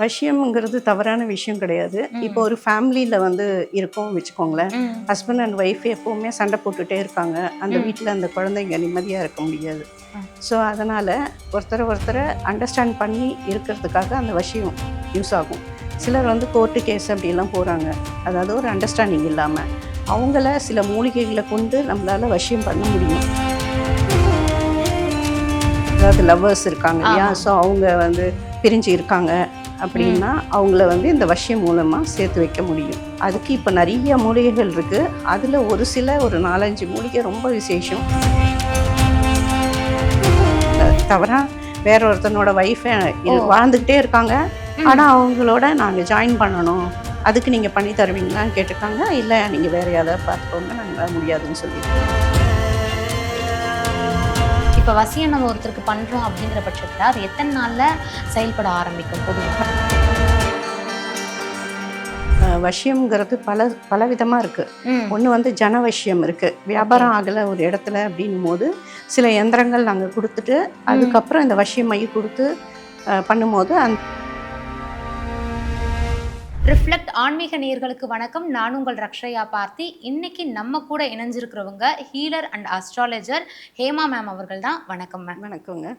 வசியம்ங்கிறது தவறான விஷயம் கிடையாது. இப்போ ஒரு ஃபேமிலியில் வந்து இருக்கோம் வச்சுக்கோங்களேன். ஹஸ்பண்ட் அண்ட் ஒய்ஃப் எப்போவுமே சண்டை போட்டுட்டே இருக்காங்க அந்த வீட்டில் அந்த குழந்தைங்க நிம்மதியாக இருக்க முடியாது. ஸோ அதனால் ஒருத்தரை ஒருத்தரை அண்டர்ஸ்டாண்ட் பண்ணி இருக்கிறதுக்காக அந்த வசியம் யூஸ் ஆகும். சிலர் வந்து கோர்ட்டு கேஸ் அப்படிலாம் போகிறாங்க அதாவது ஒரு அண்டர்ஸ்டாண்டிங் இல்லாமல் அவங்கள சில மூலிகைகளை கொண்டு நம்மளால் வசியம் பண்ண முடியும். அதாவது லவ்வர்ஸ் இருக்காங்க இல்லையா. ஸோ அவங்க வந்து பிரிஞ்சு இருக்காங்க. அப்படின்னா அவங்கள வந்து இந்த வசியம் மூலமாக சேர்த்து வைக்க முடியும். அதுக்கு இப்போ நிறைய மூலிகைகள் இருக்குது அதில் ஒரு சில ஒரு நாலஞ்சு மூலிகை ரொம்ப விசேஷம். தவறா வேற ஒருத்தனோட ஒய்ஃபை வாழ்ந்துக்கிட்டே இருக்காங்க. ஆனால் அவங்களோட நாங்கள் ஜாயின் பண்ணணும். அதுக்கு நீங்கள் பண்ணி தருவீங்களான்னு கேட்டிருக்காங்க. இல்லை நீங்கள் வேற யாராவது பார்த்துக்கோங்க. நாங்கள் முடியாதுன்னு சொல்லியிருக்கோம். இப்ப வசியம் நம்ம ஒருத்தருக்கு பண்றோம் அப்படிங்கிற பட்சத்துல அது எத்தனை நாள்ல செயல்பட ஆரம்பிக்கும் பொதுவாக? வசியம்ங்கிறது பல பல விதமாக இருக்குது. ஒன்று வந்து ஜனவசியம் இருக்குது வியாபாரம் ஆகலை ஒரு இடத்துல அப்படின்னும் போது சில எந்திரங்கள் நாங்கள் கொடுத்துட்டு அதுக்கப்புறம் இந்த வசியம் மைய கொடுத்து பண்ணும்போது அந்த ரிஃப்ளெக்ட் ஆன்மீக நேயர்களுக்கு வணக்கம். நான் உங்கள் ரக்ஷயா பார்த்தி. இன்னைக்கு நம்ம கூட இணைஞ்சிருக்கிறவங்க healer and astrologer Hema ma'am அவர்கள் தான். வணக்கம் மேம் வணக்கங்க.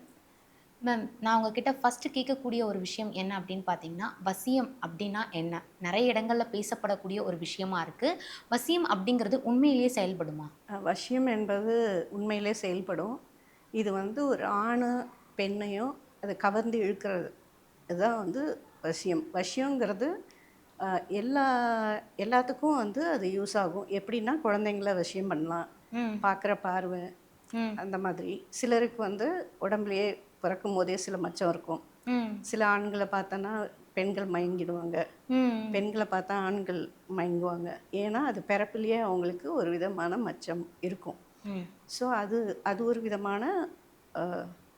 மேம் நான் உங்ககிட்ட ஃபர்ஸ்ட் கேட்கக்கூடிய ஒரு விஷயம் என்ன அப்படின்னு பார்த்தீங்கன்னா வசியம் அப்படின்னா என்ன? நிறைய இடங்கள்ல பேசப்படக்கூடிய ஒரு விஷயமா இருக்கு. வசியம் அப்படிங்கிறது உண்மையிலேயே செயல்படுமா? வசியம் என்பது உண்மையிலே செயல்படும். இது வந்து ஒரு ஆணு பெண்ணையும் அதை கவர்ந்து இழுக்கிறது. இதுதான் வந்து வசியம். வசியங்கிறது எல்லா எல்லாத்துக்கும் வந்து அது யூஸ் ஆகும். எப்படின்னா குழந்தைங்கள வசியம் பண்ணலாம். பார்க்குற பார்வை அந்த மாதிரி. சிலருக்கு வந்து உடம்புலையே பிறக்கும் போதே சில மச்சம் இருக்கும். சில ஆண்களை பார்த்தோன்னா பெண்கள் மயங்கிடுவாங்க. பெண்களை பார்த்தா ஆண்கள் மயங்குவாங்க. ஏன்னா அது பிறப்பிலேயே அவங்களுக்கு ஒரு விதமான மச்சம் இருக்கும். ஸோ அது அது ஒரு விதமான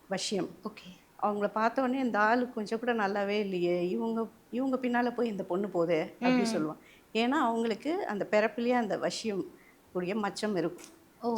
வசியம் ஓகே. அவங்கள பார்த்த உடனே இந்த ஆள் கொஞ்சம் கூட நல்லாவே இல்லையே. இவங்க இவங்க பின்னால் போய் இந்த பொண்ணு போதே அப்படி சொல்லுவான். ஏன்னா அவங்களுக்கு அந்த பிறப்பிலேயே அந்த வசியம் கூடிய மச்சம் இருக்கும்.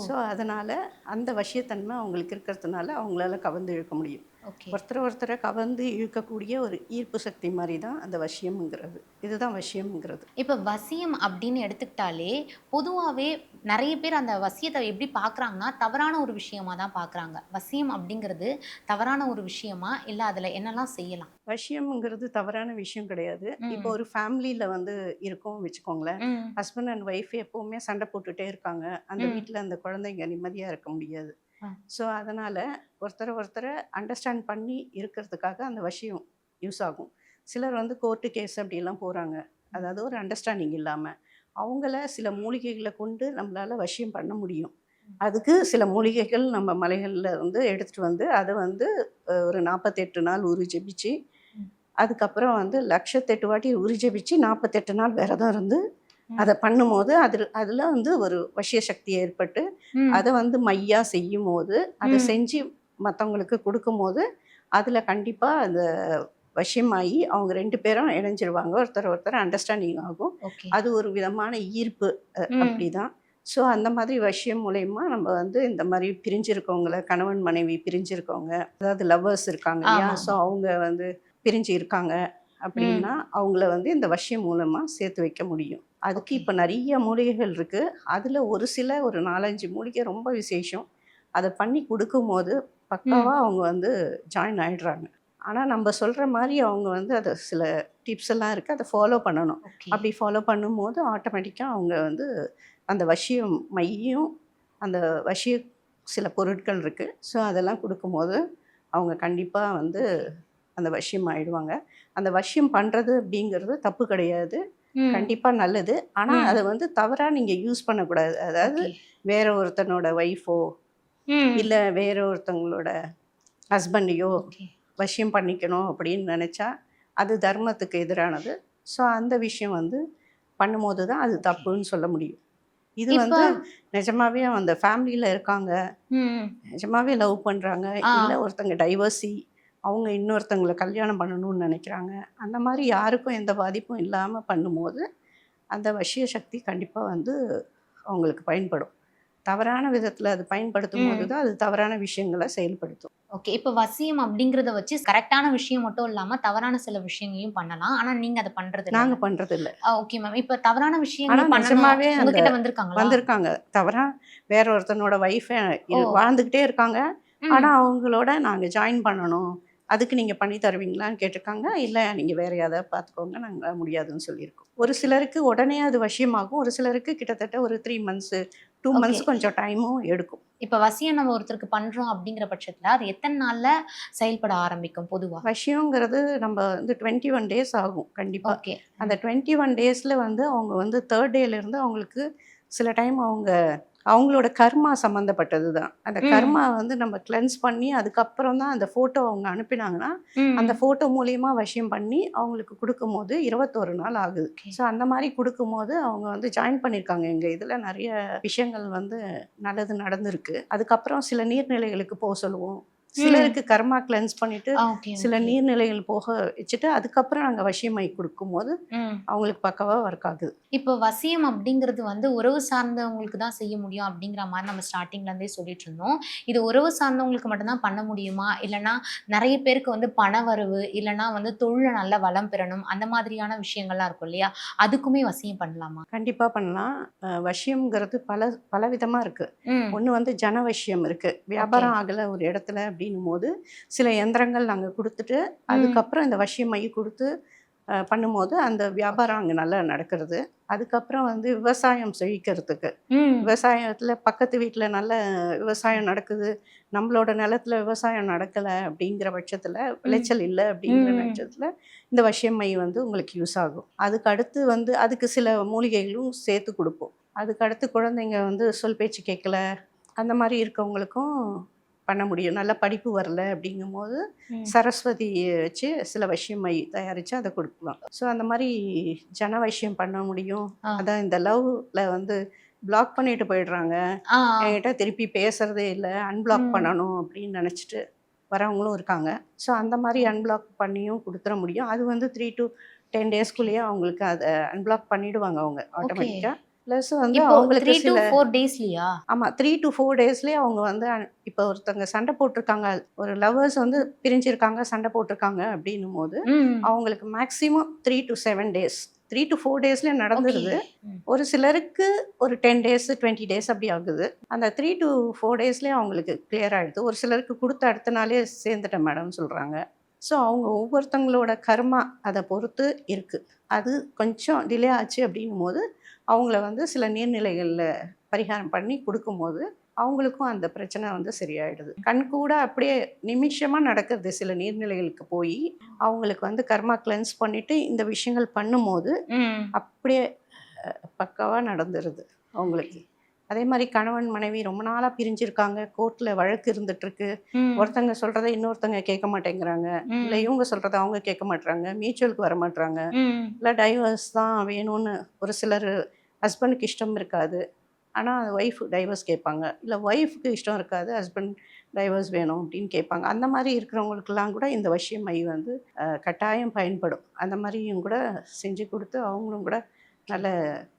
ஸோ அதனால் அந்த வசியத்தன்மை அவங்களுக்கு இருக்கிறதுனால அவங்களால கவர்ந்து இழுக்க முடியும். ஒருத்தரை ஒருத்தரை கவர்ந்து இழுக்கக்கூடிய ஒரு ஈர்ப்பு சக்தி மாதிரி தான் அந்த வசியம்ங்கிறது. இதுதான் வசியம்ங்கிறது. இப்போ வசியம் அப்படின்னு எடுத்துக்கிட்டாலே பொதுவாகவே நிறைய பேர் அந்த வசியத்தை எப்படி பார்க்குறாங்கன்னா தவறான ஒரு விஷயமா தான் பார்க்குறாங்க. வசியம் அப்படிங்கிறது தவறான ஒரு விஷயமா? இல்லை அதில் என்னெல்லாம் செய்யலாம்? வசியம்ங்கிறது தவறான விஷயம் கிடையாது. இப்போ ஒரு ஃபேமிலியில் வந்து இருக்கோம் வச்சுக்கோங்களேன். ஹஸ்பண்ட் அண்ட் ஒய்ஃப் எப்போவுமே சண்டை போட்டுட்டே இருக்காங்க. அந்த. வீட்டில் அந்த குழந்தைங்க நிம்மதியாக இருக்க முடியாது. ஸோ அதனால் ஒருத்தரை ஒருத்தரை அண்டர்ஸ்டாண்ட் பண்ணி இருக்கிறதுக்காக அந்த வசியம் யூஸ் ஆகும். சிலர் வந்து கோர்ட்டு கேஸ் அப்படிலாம் போகிறாங்க அதாவது ஒரு அண்டர்ஸ்டாண்டிங் இல்லாமல் அவங்கள சில மூலிகைகளை கொண்டு நம்மளால் வசியம் பண்ண முடியும். அதுக்கு சில மூலிகைகள் நம்ம மலைகளில் வந்து எடுத்துகிட்டு வந்து அதை வந்து ஒரு நாற்பத்தெட்டு நாள் உரு ஜெபிச்சு. அதுக்கப்புறம் வந்து லட்சத்தெட்டு வாட்டி உரு ஜெபிச்சு நாற்பத்தெட்டு நாள் விரதம் இருந்து. அதை பண்ணும்போது அதில் அதில் வந்து ஒரு வசிய சக்தி ஏற்பட்டு. அதை வந்து மையா செய்யும் போது அதை. செஞ்சு மற்றவங்களுக்கு கொடுக்கும்போது அதில் கண்டிப்பாக அந்த வசியமாகி அவங்க ரெண்டு பேரும் இணைஞ்சிருவாங்க ஒருத்தர் ஒருத்தர் அண்டர்ஸ்டாண்டிங் ஆகும் அது ஒரு விதமான ஈர்ப்பு. அப்படிதான் ஸோ அந்த மாதிரி விஷயம் மூலயமா நம்ம வந்து இந்த மாதிரி பிரிஞ்சிருக்கவங்கள கணவன் மனைவி பிரிஞ்சிருக்கவங்க அதாவது லவ்வர்ஸ் இருக்காங்க இல்லையா. ஸோ அவங்க வந்து பிரிஞ்சு இருக்காங்க அப்படின்னா அவங்கள வந்து இந்த வசியம் மூலமாக சேர்த்து வைக்க முடியும் அதுக்கு. இப்போ நிறைய மூலிகைகள் இருக்குது அதில் ஒரு சில ஒரு நாலஞ்சு மூலிகை ரொம்ப விசேஷம். அதை பண்ணி கொடுக்கும்போது பக்காவாக அவங்க வந்து ஜாயின் ஆயிடுறாங்க. ஆனால் நம்ம சொல்கிற மாதிரி அவங்க வந்து அதை சில டிப்ஸ் எல்லாம் இருக்குது அதை ஃபாலோ பண்ணணும். அப்படி ஃபாலோ பண்ணும்போது ஆட்டோமேட்டிக்காக அவங்க வந்து அந்த வசியம் மையும் அந்த வசிய சில பொருட்கள் இருக்குது ஸோ அதெல்லாம் கொடுக்கும்போது அவங்க கண்டிப்பாக வந்து அந்த வசியம் ஆயிடுவாங்க. அந்த வசியம் பண்ணுறது அப்படிங்கிறது தப்பு கிடையாது. கண்டிப்பாக நல்லது ஆனால். அதை வந்து தவறாக நீங்கள் யூஸ் பண்ணக்கூடாது அதாவது. வேற ஒருத்தனோட ஒய்ஃபோ. இல்லை வேற ஒருத்தவங்களோட ஹஸ்பண்டையோ வசியம் பண்ணிக்கணும் அப்படின்னு நினச்சா அது தர்மத்துக்கு எதிரானது ஸோ அந்த விஷயம் வந்து பண்ணும்போது தான் அது தப்புன்னு சொல்ல முடியும் இது வந்து நிஜமாவே அந்த ஃபேமிலியில் இருக்காங்க. நிஜமாவே லவ் பண்ணுறாங்க ஆ. இல்லை ஒருத்தங்க டைவர்சி அவங்க இன்னொருத்தங்களை கல்யாணம் பண்ணணும்னு நினைக்கிறாங்க. அந்த மாதிரி யாருக்கும் எந்த பாதிப்பும் இல்லாமல் பண்ணும்போது அந்த வசிய சக்தி கண்டிப்பாக வந்து அவங்களுக்கு பயன்படும். தவறான விதத்தில் அது பயன்படுத்தும் போது தான் அது தவறான விஷயங்களை செயல்படுத்தும். ஓகே இப்போ வசியம் அப்படிங்கறத வச்சு கரெக்டான விஷயம் மட்டும் இல்லாம தவறான சில விஷயங்களையும் பண்ணலாம். ஆனா நீங்க அதை பண்றது இல்ல. நாங்கள் பண்ணுறது இல்லை ஓகே மேம் இப்போ தவறான பண்ணணும். நிஜமாவே வந்திருக்காங்களா? வந்திருக்காங்க. தவறா வேற ஒருத்தனோட ஒய்ஃபை. வாழ்ந்துக்கிட்டே இருக்காங்க. ஆனால் அவங்களோட நாங்கள் ஜாயின் பண்ணணும். அதுக்கு நீங்கள் பண்ணி தருவீங்களான்னு கேட்டிருக்காங்க. இல்லை நீங்கள் வேற யாராவது பார்த்துக்கோங்க நாங்கள் முடியாதுன்னு சொல்லியிருக்கோம். ஒரு சிலருக்கு உடனே அது வசியமாகும். ஒரு சிலருக்கு கிட்டத்தட்ட ஒரு த்ரீ மந்த்ஸு டூ. மந்த்ஸ் கொஞ்சம் டைமும் எடுக்கும். இப்போ வசியம் நம்ம ஒருத்தருக்கு பண்றோம் அப்படிங்கிற பட்சத்துல அது எத்தனை நாள்ல செயல்பட ஆரம்பிக்கும் பொதுவா? வசியங்கிறது நம்ம வந்து டுவெண்ட்டி ஒன் டேஸ் ஆகும் கண்டிப்பாக ஓகே அந்த டுவெண்ட்டி ஒன் டேஸில் வந்து அவங்க வந்து தேர்ட் டேலேருந்து அவங்களுக்கு சில டைம் அவங்க அவங்களோட கர்மா சம்மந்தப்பட்டது தான் அந்த. கர்மா வந்து நம்ம கிளென்ஸ் பண்ணி அதுக்கப்புறம் தான் அந்த ஃபோட்டோ அவங்க அனுப்பினாங்கன்னா அந்த ஃபோட்டோ மூலியமா வசியம் பண்ணி அவங்களுக்கு கொடுக்கும்போது இருபத்தோரு நாள் ஆகுது. ஸோ அந்த மாதிரி கொடுக்கும்போது அவங்க வந்து ஜாயின் பண்ணியிருக்காங்க. எங்கள் இதில் நிறைய விஷயங்கள் வந்து நல்லது நடந்திருக்கு. அதுக்கப்புறம் சில நீர்நிலைகளுக்கு போக சொல்லுவோம். சிலருக்கு கர்மா கிளென்ஸ் பண்ணிட்டு சில நீர்நிலைகள் போக வச்சுட்டு அதுக்கப்புறம் நாங்கள் வசியமை கொடுக்கும்போது அவங்களுக்கு பக்கவாக ஒர்க் ஆகுது. இப்போ வசியம் அப்படிங்கிறது வந்து உறவு சார்ந்தவங்களுக்கு தான் செய்ய முடியும் அப்படிங்கிற மாதிரி நம்ம ஸ்டார்டிங்ல இருந்தே சொல்லிட்டு இருந்தோம். இது உறவு சார்ந்தவங்களுக்கு மட்டும்தான் பண்ண முடியுமா? இல்லைன்னா நிறைய பேருக்கு வந்து பண வரவு இல்லைன்னா வந்து தொழில நல்ல வளம் பெறணும் அந்த மாதிரியான விஷயங்கள்லாம் இருக்கும் இல்லையா? அதுக்குமே வசியம் பண்ணலாமா? கண்டிப்பாக பண்ணலாம். வசியம்ங்கிறது பல பல விதமாக இருக்குது ஒன்று வந்து ஜனவசியம் இருக்குது வியாபாரம் ஆகலை ஒரு இடத்துல அப்படின்னும் போது சில எந்திரங்கள் நாங்கள் கொடுத்துட்டு அதுக்கப்புறம் இந்த வசியம் மைய கொடுத்து பண்ணும்போது அந்த வியாபாரம் அங்கே நல்லா நடக்கிறது. அதுக்கப்புறம் வந்து விவசாயம் செழிக்கிறதுக்கு. விவசாயத்தில் பக்கத்து வீட்டில் நல்ல விவசாயம் நடக்குது. நம்மளோட நிலத்துல விவசாயம் நடக்கலை அப்படிங்கிற பட்சத்தில் விளைச்சல் இல்லை அப்படிங்கிற ம். பட்சத்தில் இந்த வசியம் மை வந்து உங்களுக்கு யூஸ் ஆகும். அதுக்கு அடுத்து வந்து அதுக்கு சில மூலிகைகளும் சேர்த்து கொடுப்போம். அதுக்கு அடுத்து குழந்தைங்க வந்து சொல் பேச்சு கேட்கல. அந்த மாதிரி இருக்கவங்களுக்கும் பண்ண முடியும். நல்ல படிப்பு வரல அப்படிங்கும்போது சரஸ்வதி வச்சு சில வசியம் மை தயாரித்து அதை கொடுக்கலாம். ஸோ அந்த மாதிரி ஜன வசியம் பண்ண முடியும். அதான் இந்த லவ்ல வந்து பிளாக் பண்ணிட்டு போயிடுறாங்க. என்கிட்ட திருப்பி பேசுறதே இல்லை. அன்பிளாக். பண்ணணும் அப்படின்னு நினச்சிட்டு வரவங்களும் இருக்காங்க. ஸோ அந்த மாதிரி அன்பிளாக் பண்ணியும் கொடுத்துட முடியும். அது வந்து த்ரீ டு டென் டேஸ்க்குள்ளேயே அவங்களுக்கு அதை அன்பிளாக் பண்ணிடுவாங்க அவங்க ஆட்டோமேட்டிக்காக ப்ளஸ் வந்து இப்போ த்ரீ அவங்களுக்கு டு ஃபோர் டேஸ்லயா ஆமாம் த்ரீ டு ஃபோர் டேஸ்லேயே அவங்க வந்து இப்போ ஒருத்தங்க சண்டை போட்டிருக்காங்க. ஒரு லவ்வர்ஸ் வந்து பிரிஞ்சிருக்காங்க சண்டை போட்டிருக்காங்க அப்படின்னும் போது அவங்களுக்கு maximum three to seven days three to four டேஸ்லேயே நடந்துருது. ஒரு சிலருக்கு ஒரு டென் டேஸ் டுவெண்ட்டி டேஸ் அப்படி ஆகுது. அந்த த்ரீ டு ஃபோர் டேஸ்லேயே அவங்களுக்கு கிளியர் ஆகிடுது ஒரு சிலருக்கு கொடுத்த அடுத்த நாளே சேர்ந்துட்டேன் மேடம் சொல்கிறாங்க ஸோ அவங்க ஒவ்வொருத்தங்களோட கர்மா அதை பொறுத்து இருக்குது அது கொஞ்சம் டிலே ஆச்சு அப்படின்னும் போது அவங்கள வந்து சில நீர்நிலைகளில் பரிகாரம் பண்ணி கொடுக்கும்போது அவங்களுக்கும் அந்த பிரச்சனை வந்து சரியாயிடுது. கண் கூட அப்படியே நிமிஷமாக நடக்கிறது சில நீர்நிலைகளுக்கு போய் அவங்களுக்கு வந்து கர்மா கிளென்ஸ் பண்ணிட்டு இந்த விஷயங்கள் பண்ணும்போது அப்படியே பக்காவாக நடந்துருது அவங்களுக்கு. அதே மாதிரி கணவன் மனைவி ரொம்ப நாளாக பிரிஞ்சிருக்காங்க. கோர்ட்டில் வழக்கு இருந்துட்டுருக்கு. ஒருத்தங்க சொல்கிறத இன்னொருத்தங்க கேட்க மாட்டேங்கிறாங்க. இல்லை இவங்க சொல்கிறத அவங்க கேட்க மாட்றாங்க. மியூச்சுவலுக்கு வர மாட்றாங்க. இல்லை டைவர்ஸ் தான் வேணும்னு ஒரு சிலர் ஹஸ்பண்டுக்கு இஷ்டம் இருக்காது. ஆனால் ஒய்ஃப் டைவர்ஸ் கேட்பாங்க. இல்லை ஒய்ஃபுக்கு இஷ்டம் இருக்காது. ஹஸ்பண்ட் டைவர்ஸ் வேணும் அப்படின்னு கேட்பாங்க. அந்த மாதிரி இருக்கிறவங்களுக்கெல்லாம் கூட இந்த வசியம் மை வந்து கட்டாயம் பயன்படும். அந்த மாதிரியும் கூட செஞ்சு கொடுத்து அவங்களும் கூட நல்ல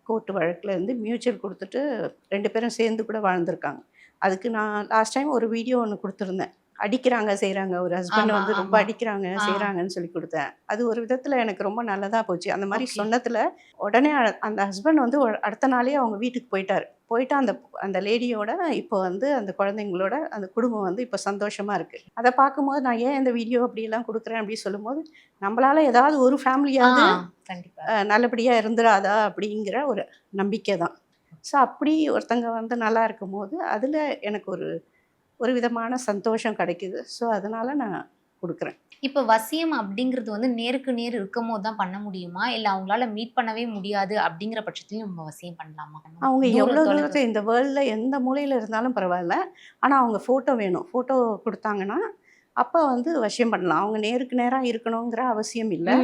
கோர்ட்டு வழக்கில் இருந்து மியூச்சுவல் கொடுத்துட்டு ரெண்டு பேரும் சேர்ந்து கூட வாழ்ந்திருக்காங்க அதுக்கு நான் லாஸ்ட் டைம் ஒரு வீடியோ ஒன்று கொடுத்துருந்தேன் அடிக்கிறாங்க செய்கிறாங்க ஒரு ஹஸ்பண்ட் வந்து ரொம்ப. அடிக்கிறாங்க. செய்கிறாங்கன்னு சொல்லி கொடுத்தேன் அது ஒரு விதத்தில் எனக்கு ரொம்ப நல்லதாக போச்சு அந்த மாதிரி. சொன்னதில் உடனே அ- அந்த ஹஸ்பண்ட் வந்து அடுத்த நாளே அவங்க வீட்டுக்கு போயிட்டார் போயிட்டு அந்த அந்த லேடியோட இப்போ வந்து அந்த குழந்தைங்களோட அந்த குடும்பம் வந்து இப்போ சந்தோஷமாக இருக்குது அதை பார்க்கும்போது நான் ஏன் இந்த வீடியோ அப்படியெல்லாம் கொடுக்குறேன் அப்படின்னு சொல்லும்போது நம்மளால ஏதாவது ஒரு ஃபேமிலியாவது கண்டிப்பா. நல்லபடியாக இருந்துடாதா அப்படிங்கிற ஒரு நம்பிக்கை தான். ஸோ அப்படி ஒருத்தங்க வந்து நல்லா இருக்கும்போது அதில் எனக்கு ஒரு ஒரு விதமான சந்தோஷம் கிடைக்குது. ஸோ அதனால் நான் கொடுக்குறேன். இப்போ வசியம் அப்படிங்கிறது வந்து நேருக்கு நேர் இருக்கும் போது தான் பண்ண முடியுமா? இல்ல அவங்களால மீட் பண்ணவே முடியாது அப்படிங்கிற பட்சத்துலயும் நம்ம வசியம் பண்ணலாமா? அவங்க எவ்வளோ தொலைவு. தூரத்தில் இந்த வேர்ல்டில் எந்த மூலையில் இருந்தாலும் பரவாயில்ல. ஆனால் அவங்க ஃபோட்டோ வேணும். ஃபோட்டோ கொடுத்தாங்கன்னா அப்போ வந்து வசியம் பண்ணலாம் அவங்க நேருக்கு நேராக இருக்கணுங்கிற அவசியம் இல்லை.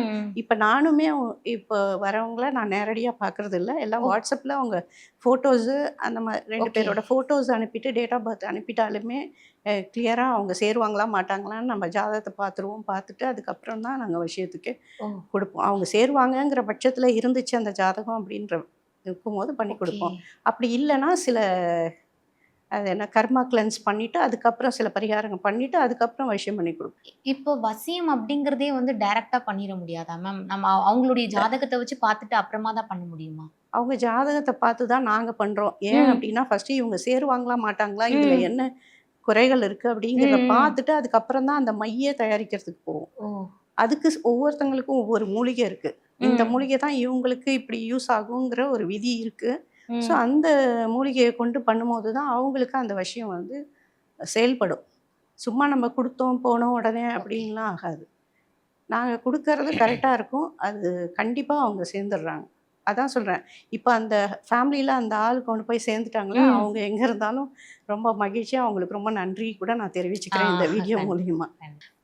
இப்போ நானுமே இப்போ வரவங்கள நான் நேரடியாக பார்க்கறது இல்ல எல்லாம். வாட்ஸ்அப்பில் அவங்க ஃபோட்டோஸு அந்த மாதிரி ரெண்டு. பேரோட ஃபோட்டோஸ் அனுப்பிட்டு டேட் ஆஃப் பர்த் அனுப்பிட்டாலுமே கிளியராக அவங்க சேருவாங்களா மாட்டாங்களான்னு நம்ம ஜாதகத்தை பார்த்துருவோம் பார்த்துட்டு அதுக்கப்புறம் தான் நாங்கள் விஷயத்துக்கு. கொடுப்போம் அவங்க சேருவாங்கங்கிற பட்சத்தில் இருந்துச்சு அந்த ஜாதகம் அப்படின்ற இருக்கும்போது பண்ணி கொடுப்போம். அப்படி இல்லைன்னா சில அது என்ன கர்மா கிளென்ஸ் பண்ணிவிட்டு அதுக்கப்புறம் சில பரிகாரங்கள் பண்ணிவிட்டு அதுக்கப்புறம் வசியம் பண்ணி கொடுப்போம் இப்போ வசியம் அப்படிங்கிறதே வந்து டைரக்டா பண்ணிட முடியாதா மேம் நம்ம அவ- அவங்களுடைய ஜாதகத்தை வச்சு பார்த்துட்டு அப்புறமா தான் பண்ண முடியுமா அவங்க ஜாதகத்தை பார்த்து தான் நாங்கள் பண்ணுறோம் ஏன். அப்படின்னா ஃபஸ்ட்டு இவங்க சேருவாங்களா மாட்டாங்களா இதில். என்ன குறைகள் இருக்குது அப்படிங்கிறத. பார்த்துட்டு அதுக்கப்புறம் தான் அந்த மைய தயாரிக்கிறதுக்கு போவோம் அதுக்கு ஒவ்வொருத்தங்களுக்கும் ஒவ்வொரு மூலிகை இருக்குது இந்த. மூலிகை தான் இவங்களுக்கு இப்படி யூஸ் ஆகுங்கிற ஒரு விதி இருக்குது. ஸோ அந்த மூலிகையை கொண்டு பண்ணும்போது தான் அவங்களுக்கு அந்த விஷயம் வந்து செயல்படும். சும்மா நம்ம கொடுத்தோம் போனோம் உடனே அப்படின்லாம் ஆகாது. நாங்கள் கொடுக்கறது கரெக்டாக இருக்கும். அது கண்டிப்பாக அவங்க சேர்ந்துடுறாங்க. அதான் சொல்கிறேன் இப்போ அந்த ஃபேமிலியில் அந்த ஆள் கொண்டு போய் சேர்ந்துட்டாங்களா. அவங்க எங்கே இருந்தாலும் ரொம்ப மகிழ்ச்சியாக அவங்களுக்கு ரொம்ப நன்றி கூட நான் தெரிவிச்சுக்கிறேன் இந்த வீடியோ. மூலியமா.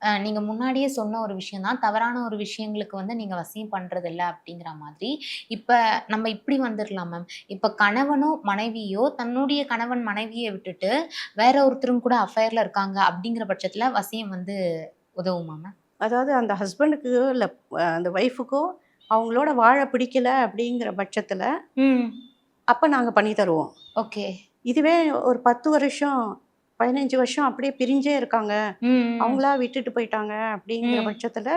அஹ் நீங்க முன்னாடியே சொன்ன ஒரு விஷயம் தான் தவறான ஒரு விஷயங்களுக்கு வந்து நீங்க வசியம் பண்றது இல்ல அப்படிங்கிற மாதிரி. இப்ப நம்ம இப்படி வந்துடலாம் மேம் இப்ப கணவனோ மனைவியோ தன்னுடைய கணவன் மனைவியை விட்டுட்டு வேற ஒருத்தரும் கூட அஃபேர்ல இருக்காங்க அப்படிங்கிற பட்சத்துல வசியம் வந்து உதவுமா மேம் அதாவது அந்த ஹஸ்பண்டுக்கு இல்லை அந்த ஒய்ஃபுக்கோ அவங்களோட வாழ பிடிக்கல அப்படிங்கிற பட்சத்தில் அப்போ நாங்கள் பண்ணி தருவோம். ஓகே. இதுவே ஒரு பத்து வருஷம் பதினஞ்சு வருஷம் அப்படியே பிரிஞ்சே இருக்காங்க. அவங்களா விட்டுட்டு போயிட்டாங்க அப்படிங்கிற. பட்சத்தில்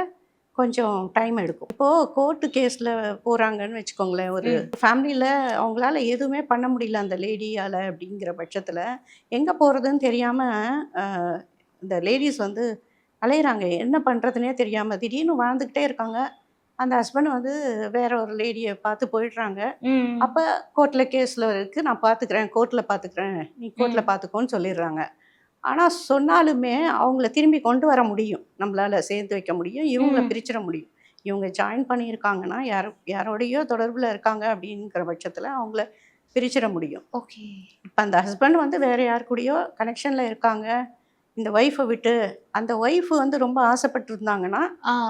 கொஞ்சம் டைம் எடுக்கும். இப்போது கோர்ட்டு கேஸில் போகிறாங்கன்னு வச்சுக்கோங்களேன் ஒரு ஃபேமிலியில் அவங்களால எதுவுமே பண்ண முடியல அந்த லேடியால் அப்படிங்கிற பட்சத்தில் எங்கே போகிறதுன்னு தெரியாமல் இந்த லேடிஸ் வந்து அலையிறாங்க. என்ன பண்ணுறதுனே தெரியாமல் திடீர்னு வாழ்ந்துக்கிட்டே இருக்காங்க. அந்த ஹஸ்பண்ட் வந்து வேற ஒரு லேடியை பார்த்து போயிடுறாங்க. அப்போ கோர்ட்டில் கேஸில் இருக்குது நான் பார்த்துக்கிறேன் கோர்ட்டில் பார்த்துக்கிறேன் நீ கோர்ட்டில் பார்த்துக்கோன்னு சொல்லிடுறாங்க. ஆனால் சொன்னாலுமே அவங்கள திரும்பி கொண்டு வர முடியும். நம்மளால் சேர்த்து வைக்க முடியும் இவங்கள. பிரிச்சிட முடியும். இவங்க ஜாயின் பண்ணியிருக்காங்கன்னா யாரோ யாரோடையோ தொடர்பில் இருக்காங்க அப்படிங்கிற பட்சத்தில் அவங்கள பிரிச்சிட முடியும். ஓகே. இப்போ அந்த ஹஸ்பண்ட் வந்து வேற யார் கூடயோ கனெக்ஷனில் இருக்காங்க. இந்த ஒய்ஃபை விட்டு அந்த ஒய்ஃப் வந்து ரொம்ப ஆசைப்பட்டு இருந்தாங்கன்னா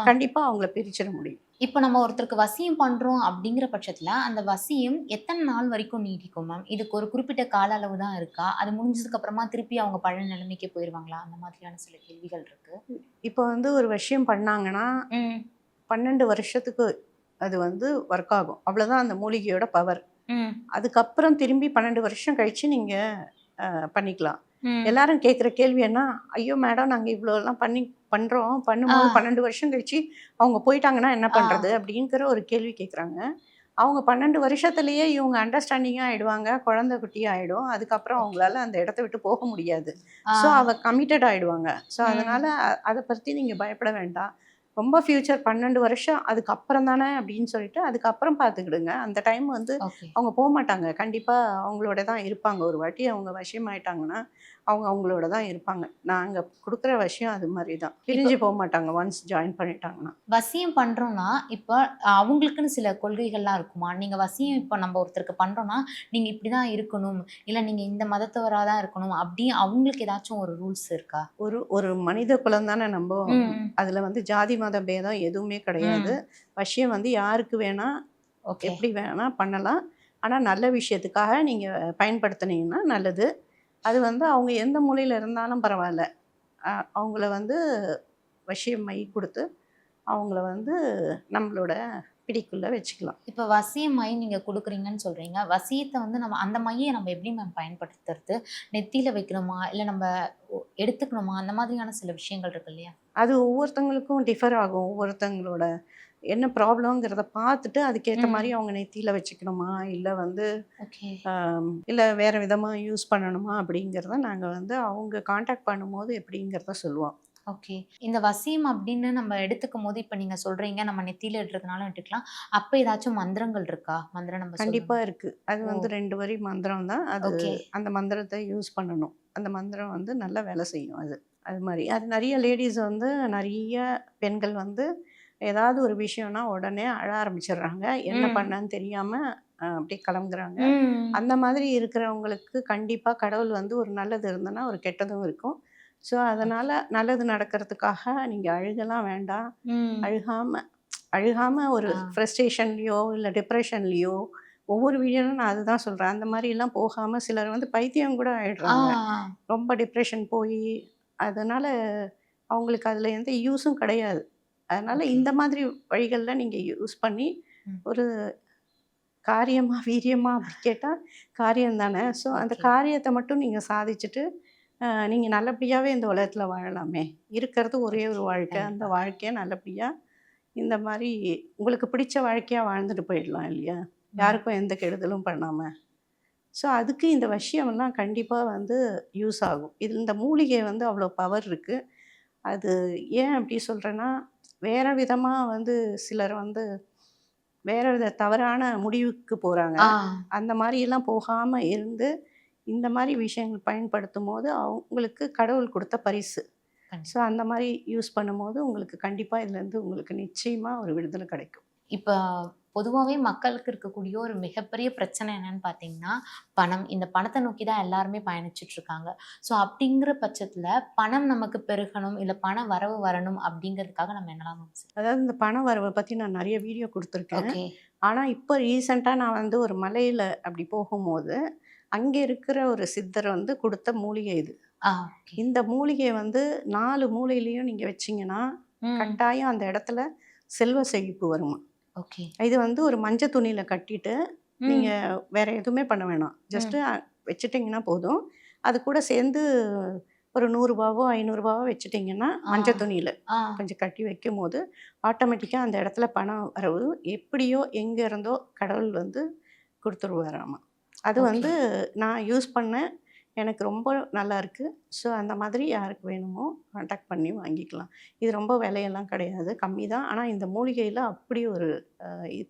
கண்டிப்பாக அவங்கள பிரிச்சிட முடியும். இப்போ நம்ம ஒருத்தருக்கு வசியம் பண்றோம் அப்படிங்கிற பட்சத்துல அந்த வசியம் எத்தனை நாள் வரைக்கும் நீடிக்கும் மேம் இதுக்கு ஒரு குறிப்பிட்ட கால அளவு தான் இருக்கா? அது முடிஞ்சதுக்கு அப்புறமா திருப்பி அவங்க பழைய நிலைமைக்கு போயிடுவாங்களா அந்த மாதிரியான சில கேள்விகள் இருக்கு. இப்போ வந்து ஒரு விஷயம் பண்ணாங்கன்னா பன்னெண்டு வருஷத்துக்கு அது வந்து ஒர்க் ஆகும். அவ்வளோதான் அந்த மூலிகையோட பவர் அதுக்கப்புறம் திரும்பி பன்னெண்டு வருஷம் கழிச்சு நீங்கள் பண்ணிக்கலாம். எல்லாரும் கேட்குற கேள்வி என்ன? ஐயோ மேடம் நாங்கள் இவ்வளோலாம் பண்ணி பண்ணுறோம் பண்ணும்போது. பன்னெண்டு வருஷம் கழிச்சு அவங்க போயிட்டாங்கன்னா என்ன பண்ணுறது அப்படிங்கிற ஒரு கேள்வி கேட்குறாங்க அவங்க பன்னெண்டு வருஷத்துலேயே இவங்க அண்டர்ஸ்டாண்டிங்காக ஆயிடுவாங்க குழந்தை குட்டி ஆகிடும் அதுக்கப்புறம் அவங்களால அந்த இடத்த விட்டு போக முடியாது. ஸோ அவ கமிட்டட் ஆயிடுவாங்க. ஸோ. அதனால அதை பற்றி நீங்கள் பயப்பட வேண்டாம். ரொம்ப ஃப்யூச்சர் பன்னெண்டு வருஷம் அதுக்கப்புறம் தானே அப்படின்னு சொல்லிட்டு அதுக்கப்புறம் பார்த்துக்கிடுங்க அந்த டைம் வந்து அவங்க போக மாட்டாங்க. கண்டிப்பாக அவங்களோட தான் இருப்பாங்க. ஒரு வாட்டி அவங்க வசியமாயிட்டாங்கன்னா அவங்க அவங்களோட தான் இருப்பாங்க. நாங்கள் கொடுக்குற விஷயம் அது மாதிரி தான். பிரிஞ்சு போக மாட்டாங்க. ஒன்ஸ் ஜாயின் பண்ணிட்டாங்கன்னா. வசியம் பண்றோம்னா இப்போ அவங்களுக்குன்னு சில கொள்கைகள்லாம் இருக்குமா? நீங்க வசியம் இப்போ நம்ம ஒருத்தருக்கு பண்றோம்னா நீங்க இப்படிதான் இருக்கணும். இல்ல நீங்க இந்த மதத்தவரா தான் இருக்கணும். அப்படி அவங்களுக்கு ஏதாச்சும் ஒரு ரூல்ஸ் இருக்கா? ஒரு ஒரு மனித குலம் தானே நம்ம. அதில் வந்து ஜாதி மத பேதம் எதுவுமே கிடையாது. வசியம் வந்து யாருக்கு வேணா ஓகே. எப்படி வேணால் பண்ணலாம். ஆனால் நல்ல விஷயத்துக்காக நீங்கள் பயன்படுத்துனீங்கன்னா நல்லது. அது வந்து அவங்க எந்த மூலையில் இருந்தாலும் பரவாயில்ல. அவங்கள வந்து வசியம் மை கொடுத்து அவங்கள வந்து நம்மளோட பிடிக்குள்ளே வச்சுக்கலாம். இப்போ வசிய மை நீங்க கொடுக்குறீங்கன்னு சொல்றீங்க. வசியத்தை வந்து நம்ம அந்த மையை நம்ம எப்படி மேம் பயன்படுத்துறது? நெத்தியில வைக்கணுமா? இல்ல நம்ம எடுத்துக்கணுமா? அந்த மாதிரியான சில விஷயங்கள் இருக்கு இல்லையா? அது ஒவ்வொருத்தங்களுக்கும் டிஃபர் ஆகும். ஒவ்வொருத்தங்களோட என்ன ப்ராப்ளங்கிறத பார்த்துட்டு அதுக்கேற்ற. மாதிரி அவங்க நெத்தியில் வச்சுக்கணுமா? இல்லை வந்து இல்லை வேறு விதமாக யூஸ் பண்ணணுமா அப்படிங்கிறத நாங்கள் வந்து அவங்க காண்டாக்ட் பண்ணும்போது எப்படிங்கிறத சொல்லுவோம். ஓகே. இந்த வசியம் அப்படின்னு நம்ம எடுத்துக்கும் போது இப்போ நீங்க சொல்றீங்க நம்ம நெத்தியில இடுறதுனாலும் எடுத்துக்கலாம். அப்போ ஏதாச்சும் மந்திரங்கள் இருக்கா? மந்திரம் நம்ம கண்டிப்பாக இருக்குது அது. வந்து ரெண்டு வரி மந்திரம் தான். அது அந்த மந்திரத்தை யூஸ் பண்ணணும். அந்த மந்திரம் வந்து நல்லா வேலை செய்யும் அது. அது மாதிரி. அது நிறைய லேடிஸ் வந்து நிறைய பெண்கள் வந்து ஏதாவது ஒரு விஷயம்னா உடனே அழ ஆரம்பிச்சிடுறாங்க என்ன. பண்ணன்னு தெரியாமல் அப்படியே கிளம்புறாங்க. அந்த மாதிரி இருக்கிறவங்களுக்கு கண்டிப்பாக கடவுள் வந்து ஒரு நல்லது இருந்தனா ஒரு கெட்டதும் இருக்கும் ஸோ அதனால் நல்லது நடக்கிறதுக்காக நீங்கள் அழுகலாம் வேண்டாம் ம். அழுகாமல் அழுகாமல் ஒரு. ஃப்ரஸ்ட்ரேஷன்லேயோ இல்லை டிப்ரெஷன்லேயோ ஒவ்வொரு வீடியோலும் நான் அதுதான் சொல்கிறேன் அந்த மாதிரிலாம் போகாமல் சிலர் வந்து பைத்தியம் கூட ஆயிடுறாங்க ரொம்ப டிப்ரெஷன் போய் அதனால் அவங்களுக்கு அதில் எந்த யூஸும் கிடையாது அதனால். இந்த மாதிரி வழிகளில் நீங்கள் யூஸ் பண்ணி. ஒரு காரியமா வீரியமா அப்படி கேட்டால் காரியம் தானே. ஸோ அந்த. காரியத்தை மட்டும் நீங்கள் சாதிச்சுட்டு நீங்கள் நல்லபடியாகவே இந்த உலகத்தில் வாழலாமே. இருக்கிறது ஒரே ஒரு வாழ்க்கை. அந்த. வாழ்க்கையை நல்லபடியாக இந்த மாதிரி உங்களுக்கு பிடிச்ச வாழ்க்கையாக வாழ்ந்துட்டு போயிடலாம் இல்லையா? யாருக்கும் எந்த கெடுதலும் பண்ணாமல் ஸோ அதுக்கு இந்த விஷயமெல்லாம் கண்டிப்பாக வந்து யூஸ் ஆகும். இது இந்த மூலிகை வந்து அவ்வளோ பவர் இருக்குது அது ஏன் அப்படி சொல்கிறேன்னா வேறு விதமாக வந்து சிலர் வந்து வேறு வித தவறான முடிவுக்கு போகிறாங்க அந்த மாதிரியெல்லாம் போகாமல் இருந்து இந்த மாதிரி விஷயங்கள் பயன்படுத்தும் போது அவங்களுக்கு கடவுள் கொடுத்த பரிசு. ஸோ அந்த மாதிரி யூஸ் பண்ணும்போது உங்களுக்கு கண்டிப்பாக இதுலேருந்து உங்களுக்கு நிச்சயமாக ஒரு விடுதலை கிடைக்கும். இப்போ பொதுவாகவே மக்களுக்கு இருக்கக்கூடிய ஒரு மிகப்பெரிய பிரச்சனை என்னன்னு பார்த்தீங்கன்னா பணம். இந்த பணத்தை நோக்கி தான் எல்லாருமே பயணிச்சுட்டு இருக்காங்க. ஸோ அப்படிங்கிற பட்சத்தில் பணம் நமக்கு பெருகணும் இல்லை பண வரவு வரணும் அப்படிங்கிறதுக்காக நம்ம என்னலாம் அதாவது இந்த பண வரவை பற்றி நான் நிறைய வீடியோ கொடுத்துருக்கேன். ஆனால் இப்போ ரீசெண்டாக நான் வந்து ஒரு மலையில் அப்படி போகும்போது அங்கே இருக்கிற ஒரு சித்தர் வந்து கொடுத்த மூலிகை இது. இந்த மூலிகை வந்து நாலு மூலையிலையும் நீங்கள் வச்சிங்கன்னா கட்டாயம் அந்த இடத்துல செல்வ செழிப்பு வருமா? ஓகே. இது வந்து ஒரு மஞ்சள் துணியில் கட்டிட்டு நீங்கள் வேற எதுவுமே பண்ண வேணாம். ஜஸ்ட்டு வச்சுட்டிங்கன்னா போதும். அது கூட சேர்ந்து ஒரு நூறுரூபாவோ ஐநூறுரூபாவோ வச்சுட்டிங்கன்னா மஞ்சள். துணியில் கொஞ்சம் கட்டி வைக்கும் போது ஆட்டோமேட்டிக்காக அந்த இடத்துல பணம் வரவு எப்படியோ எங்கே இருந்தோ கடவுள் வந்து கொடுத்துருவாராமா. அது. வந்து நான் யூஸ் பண்ணேன் எனக்கு ரொம்ப நல்லா இருக்கு. ஸோ அந்த மாதிரி யாருக்கு வேணுமோ காண்டாக்ட் பண்ணி வாங்கிக்கலாம். இது ரொம்ப விலையெல்லாம் கிடையாது. கம்மி தான். ஆனால் இந்த மூலிகையில் அப்படி ஒரு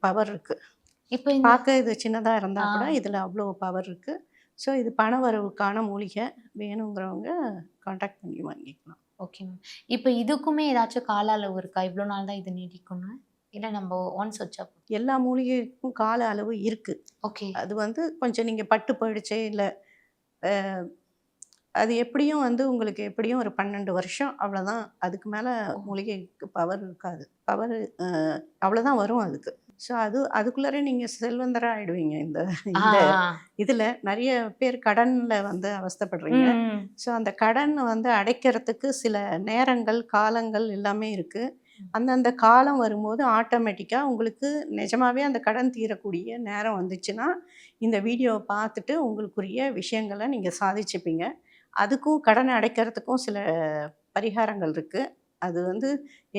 பவர் இருக்குது இப்போ பார்க்க இது சின்னதாக இருந்தால் கூட. இதில் அவ்வளோ பவர் இருக்குது ஸோ இது பண வரவுக்கான மூலிகை வேணுங்கிறவங்க காண்டாக்ட் பண்ணி வாங்கிக்கலாம். ஓகே மேம் இப்போ இதுக்குமே ஏதாச்சும் கால அளவு இருக்கா? இவ்வளோ நாள் தான் இது நீடிக்கணும் இல்லை நம்ம ஒன்ஸ் வச்சா எல்லா மூலிகைக்கும் கால அளவு இருக்குது ஓகே அது வந்து கொஞ்சம் நீங்கள் பட்டு போயிடுச்சு இல்லை அது எப்படியும் வந்து உங்களுக்கு எப்படியும் ஒரு பன்னெண்டு வருஷம் அவ்வளோதான் அதுக்கு மேலே. மூலிகைக்கு பவர் இருக்காது. பவர் அவ்வளோதான் வரும் அதுக்கு. ஸோ அது அதுக்குள்ளாரே நீங்கள் செல்வந்தராக ஆயிடுவீங்க இந்த இந்த இதில். நிறைய பேர் கடனில் வந்து அவஸ்தைப்படுறீங்க. ஸோ அந்த கடன் வந்து அடைக்கிறதுக்கு சில நேரங்கள் காலங்கள் எல்லாமே இருக்குது அந்தந்த காலம் வரும்போது ஆட்டோமேட்டிக்காக உங்களுக்கு நிஜமாவே அந்த கடன் தீரக்கூடிய நேரம் வந்துச்சுன்னா இந்த வீடியோவை பார்த்துட்டு உங்களுக்குரிய விஷயங்களை நீங்கள் சாதிச்சுப்பீங்க. அதுக்கும் கடனை அடைக்கிறதுக்கும் சில பரிகாரங்கள் இருக்குது அது வந்து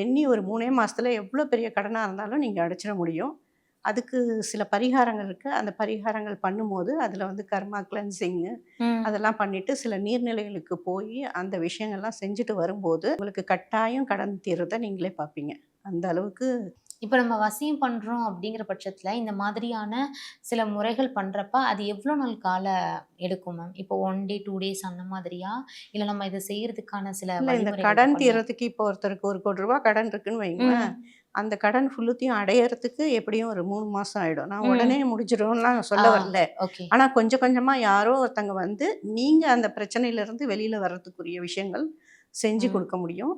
எண்ணி ஒரு மூணே மாதத்தில் எவ்வளோ பெரிய கடனாக இருந்தாலும் நீங்கள் அடைச்சிட முடியும். அதுக்கு சில பரிகாரங்கள் இருக்குது அந்த பரிகாரங்கள் பண்ணும்போது அதில் வந்து கர்மா கிளென்சிங்கு அதெல்லாம் பண்ணிட்டு சில நீர்நிலைகளுக்கு போய் அந்த விஷயங்கள்லாம் செஞ்சுட்டு வரும்போது உங்களுக்கு கட்டாயம் கடன் தீர்றதை நீங்களே பார்ப்பீங்க. அந்த அளவுக்கு இப்போ நம்ம வசியம் பண்ணுறோம் அப்படிங்கிற பட்சத்தில் இந்த மாதிரியான சில முறைகள் பண்ணுறப்ப அது எவ்வளோ நாள் கால எடுக்கும் மேம் இப்போ ஒன் டே டூ டேஸ் அந்த மாதிரியா? இல்லை நம்ம இதை செய்யறதுக்கான சில இந்த கடன்? தீர்றதுக்கு இப்போ ஒருத்தருக்கு ஒரு கோடி ரூபா கடன் இருக்குன்னு வைங்களேன். அந்த கடன் ஃபுல்லுத்தையும் அடையறதுக்கு எப்படியும் ஒரு மூணு மாதம் ஆகிடும் நான். உடனே முடிஞ்சிடும்லாம் சொல்ல. வரல ஓகே ஆனால் கொஞ்சம் கொஞ்சமாக யாரோ ஒருத்தங்க வந்து நீங்கள் அந்த பிரச்சனையிலேருந்து வெளியில் வர்றதுக்குரிய விஷயங்கள் செஞ்சு. கொடுக்க முடியும்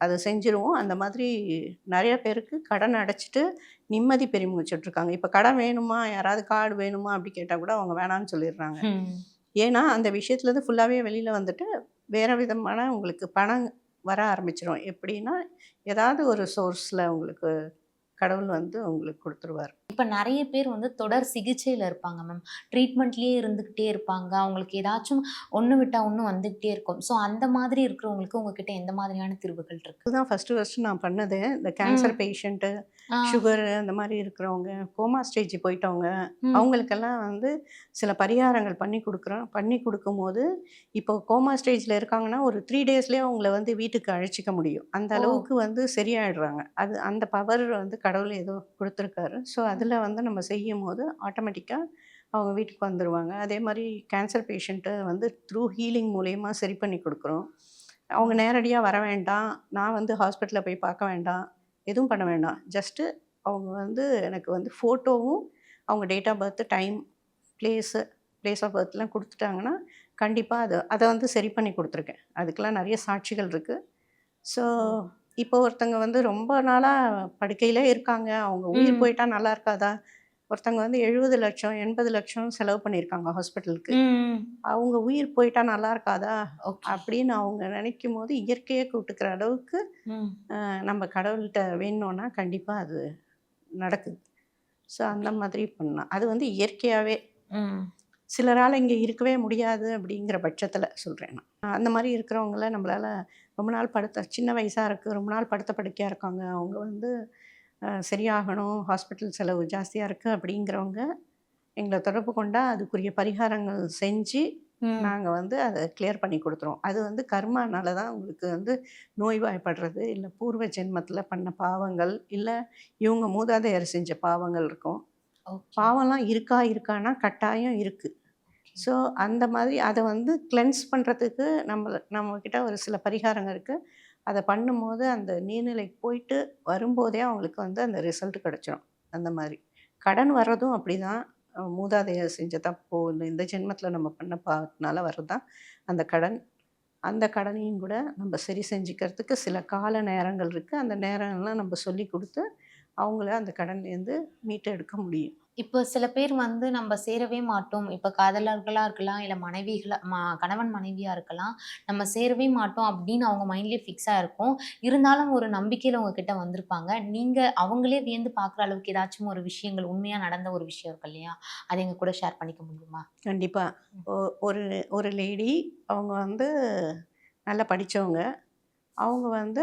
அதை செஞ்சுருவோம் அந்த மாதிரி நிறைய பேருக்கு கடன் அடைச்சிட்டு நிம்மதி பெருமிச்சுட்டு இருக்காங்க இப்போ கடன் வேணுமா யாராவது கார்டு வேணுமா அப்படி கேட்டால் கூட அவங்க வேணான்னு சொல்லிடுறாங்க. ஏன்னா அந்த விஷயத்துலேருந்து ஃபுல்லாகவே வெளியில் வந்துட்டு வேறு விதமான உங்களுக்கு பணம் வர ஆரம்பிச்சிடும் எப்படின்னா ஏதாவது ஒரு சோர்ஸில் உங்களுக்கு கடவுள் வந்து உங்களுக்கு கொடுத்துருவார். இப்போ நிறைய பேர் வந்து தொடர் சிகிச்சையில் இருப்பாங்க மேம் ட்ரீட்மெண்ட்லேயே இருந்துக்கிட்டே இருப்பாங்க. அவங்களுக்கு ஏதாச்சும் ஒன்று விட்டால் ஒன்று வந்துக்கிட்டே இருக்கும். ஸோ அந்த மாதிரி இருக்கிறவங்களுக்கு உங்ககிட்ட எந்த மாதிரியான தீர்வுகள் இருக்கு? இதுதான் ஃபஸ்ட்டு ஃபஸ்ட்டு நான் பண்ணது. இந்த கேன்சர் பேஷண்ட்டு சுகர் அந்த மாதிரி இருக்கிறவங்க கோமா ஸ்டேஜ் போயிட்டவங்க. அவங்களுக்கெல்லாம் வந்து சில பரிகாரங்கள் பண்ணி கொடுக்குறோம் பண்ணி கொடுக்கும்போது இப்போ கோமா ஸ்டேஜில் இருக்காங்கன்னா ஒரு த்ரீ டேஸ்லேயே அவங்கள வந்து வீட்டுக்கு அழைச்சிக்க முடியும். அந்த. அளவுக்கு வந்து சரியாயிடுறாங்க. அது அந்த பவர் வந்து கடவுள் ஏதோ கொடுத்துருக்காரு. ஸோ அதில் வந்து நம்ம செய்யும் போது ஆட்டோமேட்டிக்காக அவங்க வீட்டுக்கு வந்துடுவாங்க அதே மாதிரி கேன்சர் பேஷண்ட்டை வந்து த்ரூ ஹீலிங் மூலயமா சரி பண்ணி கொடுக்குறோம். அவங்க நேரடியாக வர வேண்டாம். நான் வந்து ஹாஸ்பிட்டலில் போய் பார்க்க வேண்டாம். எதுவும் பண்ண வேண்டாம். ஜஸ்ட்டு அவங்க வந்து எனக்கு வந்து ஃபோட்டோவும் அவங்க date of birth time place place of பர்த்லாம் கொடுத்துட்டாங்கன்னா கண்டிப்பாக அது அதை வந்து சரி பண்ணி கொடுத்துருக்கேன். அதுக்கெலாம் நிறைய சாட்சிகள் இருக்குது ஸோ இப்போ ஒருத்தங்க வந்து ரொம்ப நாளாக படுக்கையிலே இருக்காங்க. அவங்க உயிர். போயிட்டா நல்லா இருக்காதா? ஒருத்தங்க வந்து எழுபது லட்சம் எண்பது லட்சம் செலவு பண்ணியிருக்காங்க ஹாஸ்பிட்டலுக்கு. அவங்க உயிர் போயிட்டா நல்லா இருக்காதா? அப்படின்னு அவங்க நினைக்கும் போது இயற்கையை கூட்டுக்கிற அளவுக்கு நம்ம கடவுள்கிட்ட வேணும்னா கண்டிப்பாக அது நடக்குது. ஸோ அந்த மாதிரி பண்ணலாம். அது வந்து இயற்கையாகவே சிலரால் இங்கே இருக்கவே முடியாது அப்படிங்கிற பட்சத்தில் சொல்கிறேன் நான். அந்த மாதிரி இருக்கிறவங்கள நம்மளால் ரொம்ப நாள் படுத்த சின்ன வயசாக இருக்குது ரொம்ப நாள் படுத்த படுக்கையாக இருக்காங்க. அவங்க வந்து சரியாகணும் ஹாஸ்பிட்டல் செலவு ஜாஸ்தியாக இருக்குது அப்படிங்கிறவங்க எங்களை தொடர்பு கொண்டால் அதுக்குரிய பரிகாரங்கள் செஞ்சு. நாங்கள் வந்து அதை கிளியர் பண்ணி கொடுத்துருவோம். அது வந்து கர்மானால தான் உங்களுக்கு வந்து நோய்வாய்ப்படுறது. இல்லை பூர்வ ஜென்மத்தில் பண்ண பாவங்கள் இல்லை இவங்க மூதாதையர் செஞ்ச பாவங்கள் இருக்கும். பாவம்லாம் இருக்கா இருக்கான்னா கட்டாயம் இருக்குது ஸோ அந்த மாதிரி அதை வந்து கிளென்ஸ் பண்ணுறதுக்கு நம்ம நம்மக்கிட்ட ஒரு சில பரிகாரங்கள் இருக்குது அதை பண்ணும்போது அந்த நீர்நிலைக்கு போயிட்டு வரும்போதே அவங்களுக்கு வந்து அந்த ரிசல்ட் கிடச்சிரும். அந்த மாதிரி. கடன் வர்றதும் அப்படி தான் மூதாதையர் செஞ்ச தப்போ இல்லை இந்த ஜென்மத்தில் நம்ம பண்ண பாவத்தினால வர்றதுதான் அந்த கடன். அந்த கடனையும் கூட நம்ம சரி செஞ்சுக்கிறதுக்கு சில கால நேரங்கள் இருக்குது அந்த நேரங்கள்லாம் நம்ம சொல்லி கொடுத்து அவங்கள அந்த கடன்லேருந்து மீட்டெடுக்க முடியும். இப்போ சில பேர் வந்து நம்ம சேரவே மாட்டோம். இப்போ காதலர்களா இருக்கலாம் இல்லை மனைவிகளா ம கணவன் மனைவியா இருக்கலாம். நம்ம சேரவே மாட்டோம் அப்படின்னு அவங்க மைண்ட்லேயே ஃபிக்ஸாக இருக்கும். இருந்தாலும் ஒரு நம்பிக்கையில் உங்ககிட்ட வந்திருப்பாங்க. நீங்கள் அவங்களே வியந்து பார்க்குற அளவுக்கு ஏதாச்சும் ஒரு விஷயங்கள் உண்மையாக நடந்த ஒரு விஷயம் இருக்கு இல்லையா? அதை எங்க கூட ஷேர் பண்ணிக்க முடியுமா? கண்டிப்பாக ஒரு ஒரு லேடி அவங்க வந்து நல்லா படித்தவங்க அவங்க வந்து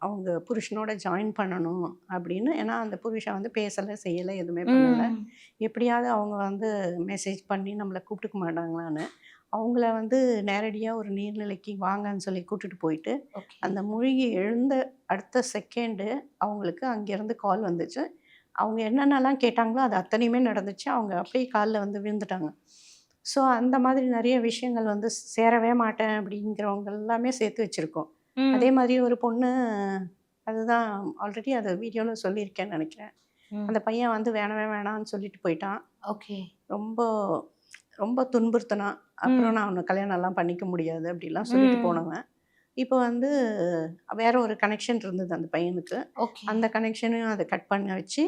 அவங்க புருஷனோட ஜாயின் பண்ணணும் அப்படின்னு. ஏன்னா அந்த புருஷன் வந்து பேசலை செய்யலை எதுவுமே பண்ணலை. எப்படியாவது அவங்க வந்து மெசேஜ் பண்ணி நம்மளை கூப்பிட்டுக்க மாட்டாங்களான்னு அவங்கள வந்து நேரடியாக ஒரு நீர்நிலைக்கு வாங்கன்னு சொல்லி கூட்டிட்டு போயிட்டு அந்த மூழ்கி எழுந்த அடுத்த செகண்டு அவங்களுக்கு அங்கேருந்து கால் வந்துச்சு. அவங்க என்னென்னலாம் கேட்டாங்களோ அது அத்தனையுமே நடந்துச்சு. அவங்க அப்படியே காலில் வந்து விழுந்துட்டாங்க. ஸோ அந்த மாதிரி நிறைய விஷயங்கள் வந்து சேரவே மாட்டேன் அப்படிங்கிறவங்க எல்லாமே சேர்த்து வச்சுருக்கோம். அதே மாதிரி ஒரு பொண்ணு அதுதான் ஆல்ரெடி அதை வீடியோவில் சொல்லியிருக்கேன்னு நினைக்கிறேன். அந்த பையன் வந்து வேணவே வேணாம்னு சொல்லிட்டு போயிட்டான். ஓகே. ரொம்ப ரொம்ப துன்புறுத்தினான் அப்புறம் நான் அவனை கல்யாணம் எல்லாம் பண்ணிக்க முடியாது அப்படிலாம் சொல்லிட்டு. போனவன். இப்போ வந்து வேற ஒரு கனெக்ஷன் இருந்தது அந்த பையனுக்கு. அந்த கனெக்ஷனையும் அதை கட் பண்ண வச்சு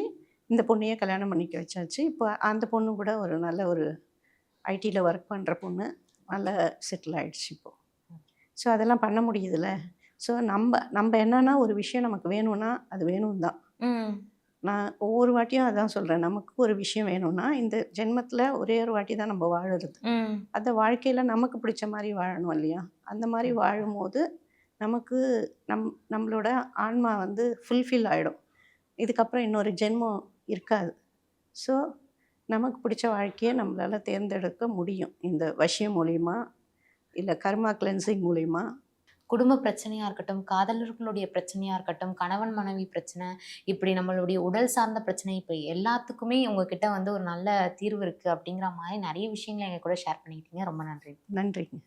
இந்த பொண்ணையே கல்யாணம் பண்ணிக்க வச்சாச்சு. இப்போ அந்த பொண்ணு கூட ஒரு நல்ல ஒரு ஐடியில் ஒர்க் பண்ணுற பொண்ணு. நல்ல செட்டில் ஆயிடுச்சு இப்போ. ஸோ அதெல்லாம் பண்ண முடியுதுல்ல ஸோ நம்ம நம்ம என்னன்னா ஒரு விஷயம் நமக்கு வேணும்னா அது வேணும் தான் நான் ஒவ்வொரு வாட்டியும் அதான் சொல்கிறேன் நமக்கு ஒரு விஷயம் வேணும்னா இந்த ஜென்மத்தில் ஒரே ஒரு வாட்டி தான் நம்ம வாழுறது. அந்த வாழ்க்கையில் நமக்கு பிடிச்ச மாதிரி வாழணும் இல்லையா? அந்த மாதிரி வாழும்போது நமக்கு நம் நம்மளோட ஆன்மா வந்து ஃபுல்ஃபில் ஆகிடும் இதுக்கப்புறம் இன்னொரு ஜென்மம் இருக்காது. ஸோ நமக்கு பிடிச்ச வாழ்க்கையை நம்மளால் தேர்ந்தெடுக்க முடியும். இந்த வசியம் மூலிமா இல்லை கர்மா கிளென்சிங் மூலிமா குடும்ப பிரச்சனையாக இருக்கட்டும் காதலர்களுடைய பிரச்சனையாக இருக்கட்டும் கணவன் மனைவி பிரச்சனை இப்படி நம்மளுடைய உடல் சார்ந்த பிரச்சனை இப்போ எல்லாத்துக்குமே உங்ககிட்ட வந்து ஒரு நல்ல தீர்வு இருக்குது அப்படிங்கிற மாதிரி நிறைய விஷயங்களை எங்க கூட ஷேர் பண்ணிக்கிட்டீங்க. ரொம்ப நன்றி. நன்றிங்க.